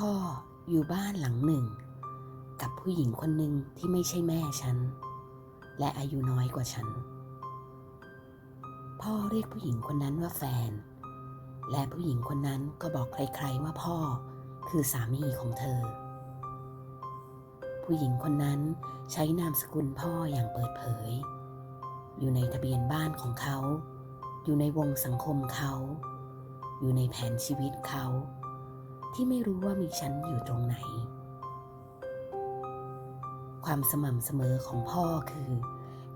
พ่ออยู่บ้านหลังหนึ่ง กับผู้หญิงคนหนึ่งที่ไม่ใช่แม่ฉัน และอายุน้อยกว่าฉัน พ่อเรียกผู้หญิงคนนั้นว่าแฟน และผู้หญิงคนนั้นก็บอกใครๆว่าพ่อคือสามีของเธอ ผู้หญิงคนนั้นใช้นามสกุลพ่ออย่างเปิดเผย อยู่ในทะเบียนบ้านของเขา อยู่ในวงสังคมเขา อยู่ในแผนชีวิตเขา ที่ไม่รู้ว่ามีฉันอยู่ตรงไหน ความสม่ำเสมอของพ่อคือ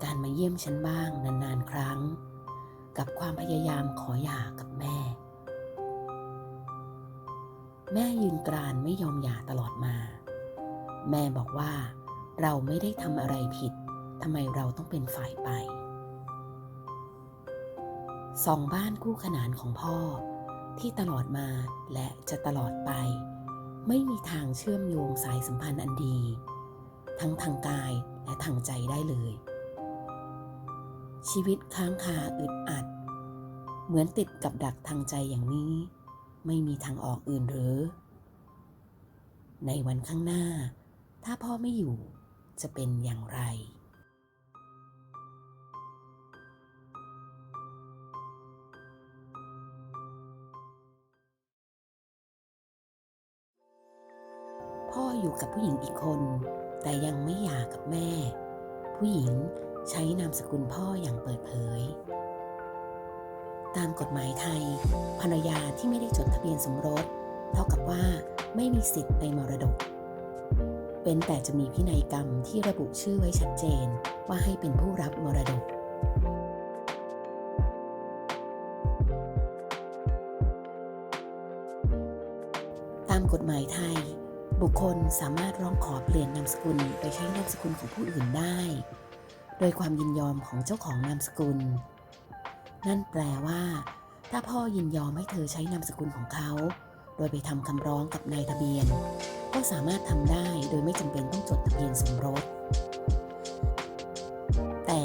การมาเยี่ยมฉันบ้างนานๆครั้ง กับความพยายามขอหย่ากับแม่ แม่ยืนกรานไม่ยอมหย่าตลอดมา แม่บอกว่า เราไม่ได้ทำอะไรผิดทำไมเราต้องเป็นฝ่ายไปสองบ้านคู่ขนานของพ่อ ที่ตลอดมาและจะตลอดไป ไม่มีทางเชื่อมโยงสายสัมพันธ์อันดี ทั้งทางกายและทางใจได้เลย ชีวิตค้างคาอึดอัด เหมือนติดกับดักทางใจอย่างนี้ ไม่มีทางออกอื่นหรือ ในวันข้างหน้า ถ้าพ่อไม่อยู่จะเป็นอย่างไร กับผู้หญิงอีกคน แต่ยังไม่หย่ากับแม่ ผู้หญิงใช้นามสกุลพ่ออย่างเปิดเผย ตามกฎหมายไทย ภรรยาที่ไม่ได้จดทะเบียนสมรส เท่ากับว่าไม่มีสิทธิ์ในมรดก เป็นแต่จะมีพินัยกรรมที่ระบุชื่อไว้ชัดเจนว่าให้เป็นผู้รับมรดกตามกฎหมายไทย บุคคลสามารถร้องขอเปลี่ยนนามสกุลไปใช้นามสกุลของผู้อื่นได้ โดยความยินยอมของเจ้าของนามสกุล นั่นแปลว่า ถ้าพ่อยินยอมให้เธอใช้นามสกุลของเขา โดยไปทำคำร้องกับนายทะเบียน ก็สามารถทำได้โดยไม่จำเป็นต้องจดทะเบียนสมรส แต่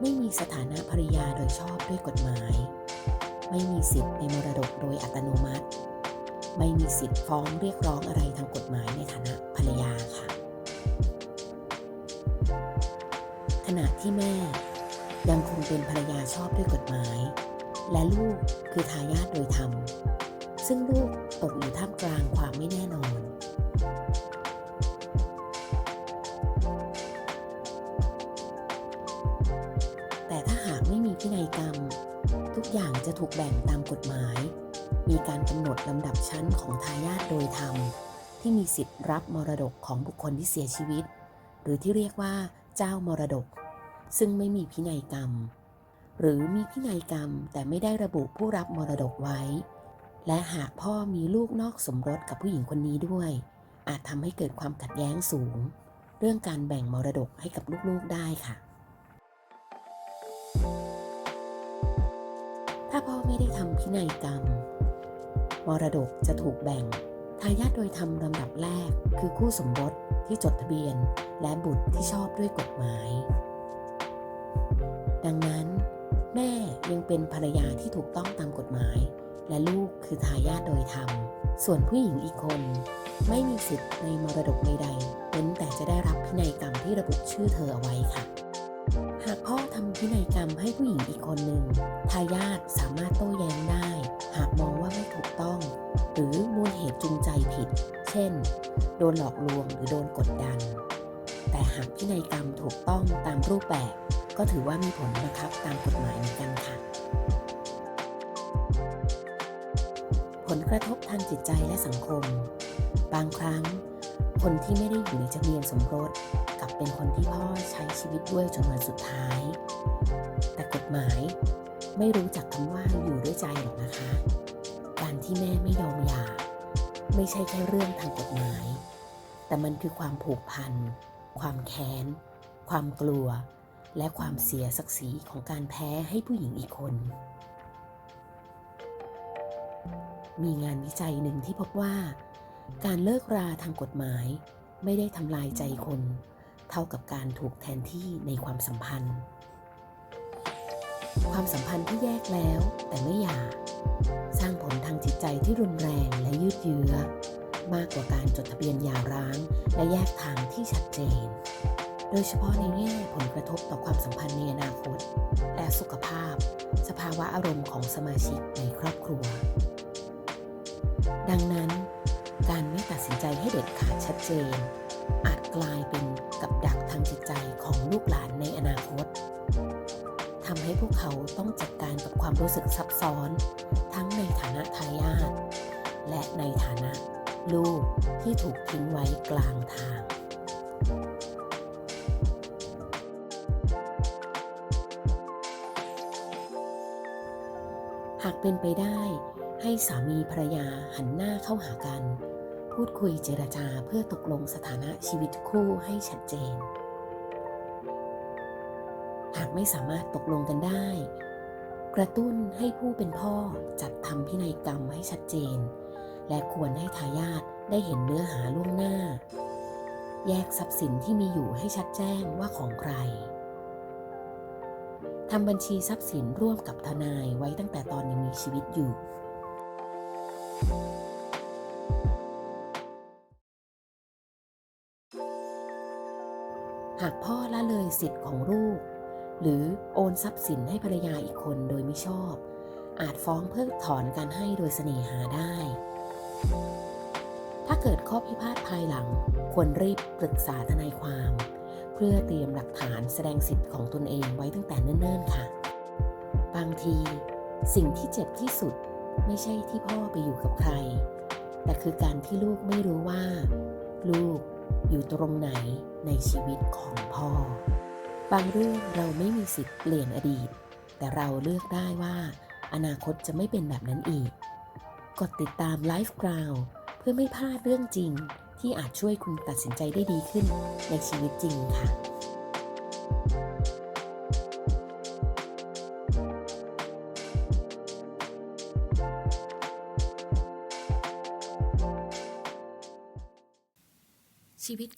ไม่มีสถานะภรรยาโดยชอบด้วยกฎหมาย ไม่มีสิทธิ์ในมรดกโดยอัตโนมัติ ไม่มีสิทธิ์ฟ้องเรียกร้องอะไรทางกฎหมายในฐานะภรรยาค่ะ ขณะที่แม่ยังคงเป็นภรรยาชอบด้วยกฎหมาย และลูกคือทายาทโดยธรรม ซึ่งลูกตกอยู่ท่ามกลางความไม่แน่นอน แต่ถ้าหากไม่มีพินัยกรรม ทุกอย่างจะถูกแบ่งตามกฎหมาย มีการกำหนดลำดับชั้นของทายาทโดยธรรม ที่มีสิทธิ์รับมรดกของบุคคลที่เสียชีวิต หรือที่เรียกว่าเจ้ามรดก ซึ่งไม่มีพินัยกรรม หรือมีพินัยกรรมแต่ไม่ได้ระบุผู้รับมรดกไว้ และหากพ่อมีลูกนอกสมรสกับผู้หญิงคนนี้ด้วย อาจทำให้เกิดความขัดแย้งสูง เรื่องการแบ่งมรดกให้กับลูกๆได้ค่ะ พ่อไม่ได้ทำพินัยกรรม มรดกจะถูกแบ่ง ทายาทโดยทำลำดับแรก คือคู่สมรสที่จดทะเบียน และบุตรที่ชอบด้วยกฎหมาย ดังนั้น แม่ยังเป็นภรรยาที่ถูกต้องตามกฎหมาย และลูกคือทายาทโดยธรรม ส่วนผู้หญิงอีกคนไม่มีสิทธิ์ในมรดกใดๆเว้นแต่จะได้รับพินัยกรรมที่ระบุชื่อเธอเอาไว้ค่ะ หากพ่อทำพินัยกรรมให้ผู้หญิงอีกคนหนึ่งทายาทสามารถโต้แย้งได้ หากมองว่าไม่ถูกต้อง หรือมูลเหตุจูงใจผิด เช่น โดนหลอกลวงหรือโดนกดดัน แต่หากพินัยกรรมถูกต้องตามรูปแบบ ก็ถือว่ามีผลบังคับตามกฎหมายเหมือนกันค่ะ ผลกระทบทางจิตใจและสังคม บางครั้ง คนที่ไม่ได้อยู่ในทะเบียนสมรส เป็นคนที่พ่อใช้ชีวิตด้วยจนวันสุดท้าย แต่กฎหมายไม่รู้จักคำว่าอยู่ด้วยใจหรอกนะคะ การที่แม่ไม่ยอมหย่า ไม่ใช่แค่เรื่องทางกฎหมาย แต่มันคือความผูกพัน ความแค้น ความกลัว และความเสียศักดิ์ศรีของการแพ้ให้ผู้หญิงอีกคน มีงานวิจัยหนึ่งที่พบว่า การเลิกราทางกฎหมายไม่ได้ทำลายใจคน เท่ากับการถูกแทนที่ในความสัมพันธ์ ความสัมพันธ์ที่แยกแล้วแต่ไม่หย่า สร้างผลทางจิตใจที่รุนแรงและยืดเยื้อ มากกว่าการจดทะเบียนหย่าร้าง และแยกทางที่ชัดเจน โดยเฉพาะในแง่ผลกระทบต่อความสัมพันธ์ในอนาคต และสุขภาพ สภาวะอารมณ์ของสมาชิกในครอบครัว ดังนั้น การไม่ตัดสินใจให้เด็ดขาดชัดเจน อาจ กลายเป็นกับดักทางจิตใจของลูกหลานในอนาคตทำให้พวกเขาต้องจัดการกับความรู้สึกซับซ้อน ทั้งในฐานะทายาทและในฐานะลูกที่ถูกทิ้งไว้กลางทาง หากเป็นไปได้ให้สามีภรรยาหันหน้าเข้าหากัน พูดคุยเจรจาเพื่อตกลงสถานะชีวิตคู่ให้ชัดเจน หากไม่สามารถตกลงกันได้ กระตุ้นให้ผู้เป็นพ่อจัดทำพินัยกรรมให้ชัดเจน และควรให้ทายาทได้เห็นเนื้อหาล่วงหน้า แยกทรัพย์สินที่มีอยู่ให้ชัดแจ้งว่าของใครทำบัญชีทรัพย์สินร่วมกับทนายไว้ตั้งแต่ตอนยังมีชีวิตอยู่ หากพ่อละเลยสิทธิ์ของลูก หรือโอนทรัพย์สินให้ภรรยาอีกคนโดยไม่ชอบ อาจฟ้องเพิกถอนการให้โดยเสน่หาได้ ถ้าเกิดข้อพิพาทภายหลัง ควรรีบปรึกษาทนายความ เพื่อเตรียมหลักฐานแสดงสิทธิ์ของตนเองไว้ตั้งแต่เนิ่นๆค่ะ บางทีสิ่งที่เจ็บที่สุดไม่ใช่ที่พ่อไปอยู่กับใคร แต่คือการที่ลูกไม่รู้ว่า ลูก อยู่ตรงไหนในชีวิตของพ่อ บางเรื่องเราไม่มีสิทธิ์เปลี่ยนอดีต แต่เราเลือกได้ว่า อนาคตจะไม่เป็นแบบนั้นอีก กดติดตามไลฟ์กราวเพื่อไม่พลาดเรื่องจริง ที่อาจช่วยคุณตัดสินใจได้ดีขึ้นในชีวิตจริงค่ะ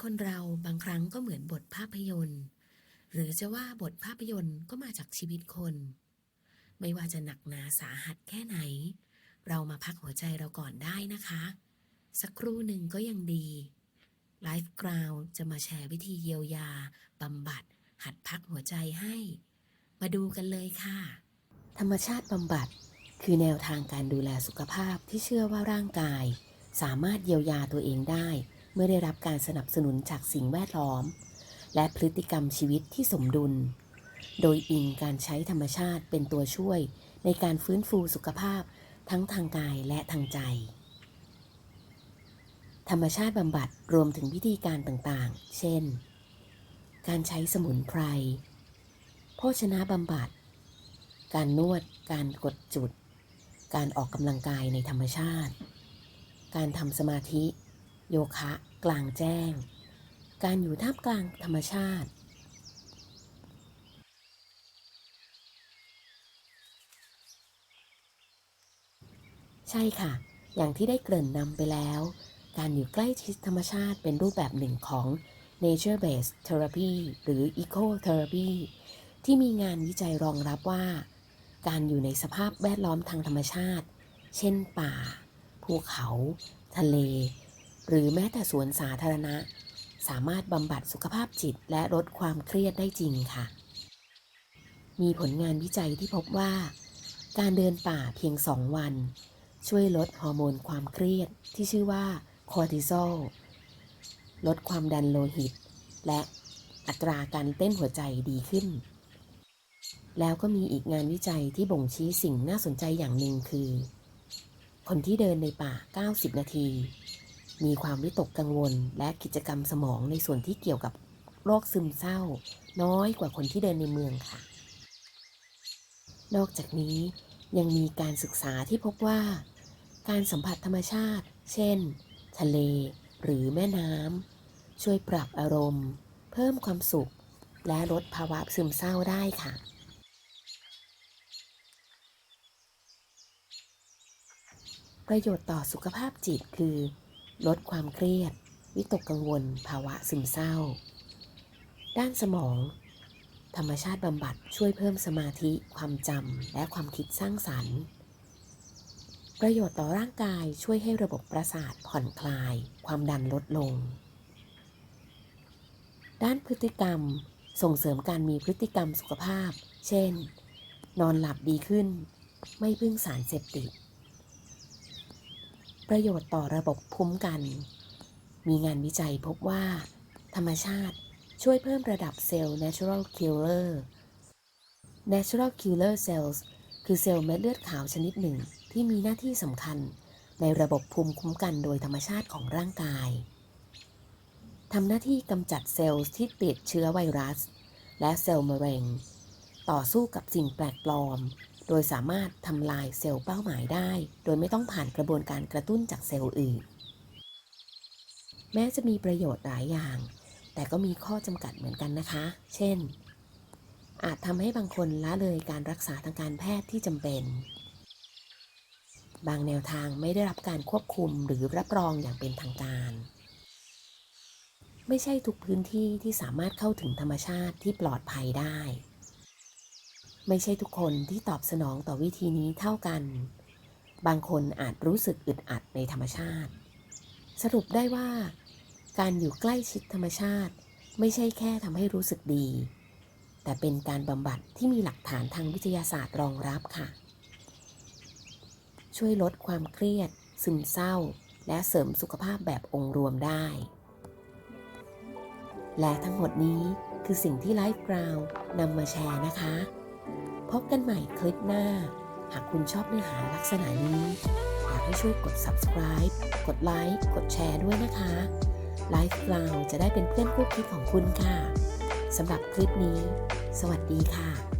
คนเราบางครั้งก็เหมือนบทภาพยนตร์ หรือจะว่าบทภาพยนตร์ก็มาจากชีวิตคน ไม่ว่าจะหนักหนาสาหัสแค่ไหน เรามาพักหัวใจเราก่อนได้นะคะ สักครู่หนึ่งก็ยังดี Life Ground จะมาแชร์วิธีเยียวยาบำบัด หัดพักหัวใจให้ มาดูกันเลยค่ะ ธรรมชาติบำบัด คือแนวทางการดูแลสุขภาพที่เชื่อว่าร่างกาย สามารถเยียวยาตัวเองได้ มื่อได้รับการสนับสนุนจากสิ่งแวดล้อม และพฤติกรรมชีวิตที่สมดุล โดยอิงการใช้ธรรมชาติเป็นตัวช่วยในการฟื้นฟูสุขภาพทั้งทางกายและทางใจ ธรรมชาติบำบัดรวมถึงวิธีการต่างๆ เช่น การใช้สมุนไพร โภชนะบำบัด การนวด การกดจุด การออกกำลังกายในธรรมชาติ การทำสมาธิ โยคะ กลางแจ้ง การอยู่ท่ามกลางธรรมชาติ ใช่ค่ะ อย่างที่ได้เกริ่นนำไปแล้ว การอยู่ใกล้ชิดธรรมชาติเป็นรูปแบบหนึ่งของ nature based therapy หรือ eco therapy ที่มีงานวิจัยรองรับว่า การอยู่ในสภาพแวดล้อมทางธรรมชาติ เช่นป่า ภูเขา ทะเล หรือแม้แต่สวนสาธารณะ สามารถบำบัดสุขภาพจิตและลดความเครียดได้จริงค่ะ มีผลงานวิจัยที่พบว่า การเดินป่าเพียงสองวัน ช่วยลดฮอร์โมนความเครียดที่ชื่อว่าคอร์ติซอลลดความดันโลหิต และอัตราการเต้นหัวใจดีขึ้น แล้วก็มีอีกงานวิจัยที่บ่งชี้สิ่งน่าสนใจอย่างหนึ่งคือ คนที่เดินในป่า 90 นาที มีความวิตกกังวล และกิจกรรมสมองในส่วนที่เกี่ยวกับโรคซึมเศร้า น้อยกว่าคนที่เดินในเมืองค่ะ นอกจากนี้ยังมีการศึกษาที่พบว่า การสัมผัสธรรมชาติ เช่น ทะเล หรือแม่น้ำช่วยปรับอารมณ์ เพิ่มความสุข และลดภาวะซึมเศร้าได้ค่ะประโยชน์ต่อสุขภาพจิตคือ ลดความเครียด วิตกกังวล ภาวะซึมเศร้า ด้านสมอง ธรรมชาติบำบัดช่วยเพิ่มสมาธิ ความจำและความคิดสร้างสรรค์ ประโยชน์ต่อร่างกายช่วยให้ระบบประสาทผ่อนคลาย ความดันลดลง ด้านพฤติกรรมส่งเสริมการมีพฤติกรรมสุขภาพ เช่น นอนหลับดีขึ้น ไม่พึ่งสารเสพติด ประโยชน์ต่อระบบภูมิกัน มีงานวิจัยพบว่า ธรรมชาติช่วยเพิ่มระดับเซลล์ natural killer natural killer cells คือเซลล์เม็ดเลือดขาวชนิดหนึ่งที่มีหน้าที่สำคัญในระบบภูมิคุ้มกันโดยธรรมชาติของร่างกาย ทำหน้าที่กำจัดเซลล์ที่ติดเชื้อไวรัส และเซลล์มะเร็ง ต่อสู้กับสิ่งแปลกปลอม โดยสามารถทำลายเซลล์เป้าหมายได้ โดยไม่ต้องผ่านกระบวนการกระตุ้นจากเซลล์อื่น แม้จะมีประโยชน์หลายอย่าง แต่ก็มีข้อจำกัดเหมือนกันนะคะ เช่น อาจทำให้บางคนละเลยการรักษาทางการแพทย์ที่จำเป็น บางแนวทางไม่ได้รับการควบคุมหรือรับรองอย่างเป็นทางการ ไม่ใช่ทุกพื้นที่ที่สามารถเข้าถึงธรรมชาติที่ปลอดภัยได้ ไม่ใช่ทุกคนที่ตอบสนองต่อวิธีนี้เท่ากัน บางคนอาจรู้สึกอึดอัดในธรรมชาติ สรุปได้ว่า การอยู่ใกล้ชิดธรรมชาติ ไม่ใช่แค่ทำให้รู้สึกดี แต่เป็นการบำบัดที่มีหลักฐานทางวิทยาศาสตร์รองรับค่ะ ช่วยลดความเครียด ซึมเศร้า และเสริมสุขภาพแบบองค์รวมได้ และทั้งหมดนี้คือสิ่งที่ไลฟ์กราวนำมาแชร์นะคะ พบกันใหม่คลิปหน้า หากคุณชอบเนื้อหาลักษณะนี้อยากให้ช่วยกด subscribe กดไลค์กดแชร์ด้วยนะคะไลฟ์กราจะได้เป็นเพื่อนคู่คิดของคุณค่ะสำหรับคลิปนี้ สวัสดีค่ะ